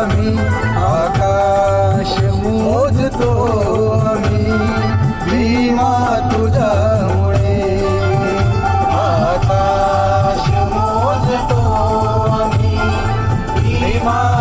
आम्ही आकाश मोजतो आम्ही भीमा तुझ्यामुळे आकाश मोजतो आम्ही भीमा